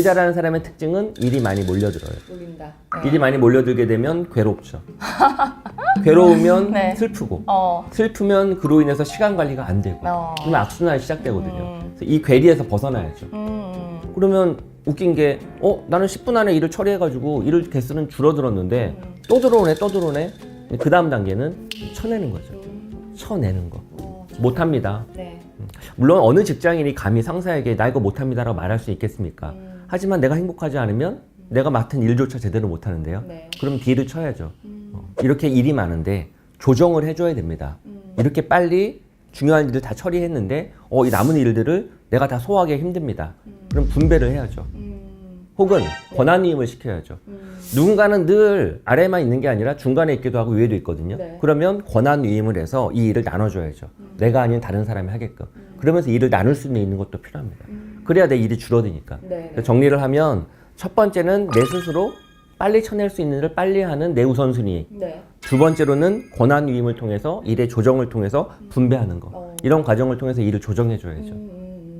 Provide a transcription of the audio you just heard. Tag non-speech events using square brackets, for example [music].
일 잘하는 사람의 특징은 일이 많이 몰려들어요. 울린다. 일이 많이 몰려들게 되면 괴롭죠. [laughs] 괴로우면 네. 슬프고 어. 슬프면 그로 인해서 시간 관리가 안 되고 어. 그러면 악순환이 시작되거든요. 음. 그래서 이 괴리에서 벗어나야죠. 음. 그러면 웃긴 게, 어, 나는 10분 안에 일을 처리해가지고 일을 개수는 줄어들었는데 또 들어오네, 또 들어오네. 그 다음 단계는 쳐내는 거죠. 쳐내는 거. 어, 못합니다. 네. 물론 어느 직장인이 감히 상사에게 나 이거 못합니다라고 말할 수 있겠습니까? 음. 하지만 내가 행복하지 않으면 내가 맡은 일조차 제대로 못 하는데요. 네. 그럼 뒤를 쳐야죠. 어, 이렇게 일이 많은데 조정을 해줘야 됩니다. 음. 이렇게 빨리 중요한 일을 다 처리했는데 어, 이 남은 일들을 내가 다 소화하기 힘듭니다. 그럼 분배를 해야죠. 음. 혹은 권한위임을 시켜야죠. 음. 누군가는 늘 아래만 있는 게 아니라 중간에 있기도 하고 위에도 있거든요. 네. 그러면 권한위임을 해서 이 일을 나눠줘야죠. 내가 아닌 다른 사람이 하게끔. 그러면서 일을 나눌 수 있는 것도 필요합니다. 그래야 내 일이 줄어드니까. 네. 그래서 정리를 하면 첫 번째는 내 스스로 빨리 쳐낼 수 있는 일을 빨리 하는 내 우선순위. 네. 두 번째로는 권한 위임을 통해서 일의 조정을 통해서 분배하는 거. 어. 이런 과정을 통해서 일을 조정해 줘야죠. 음.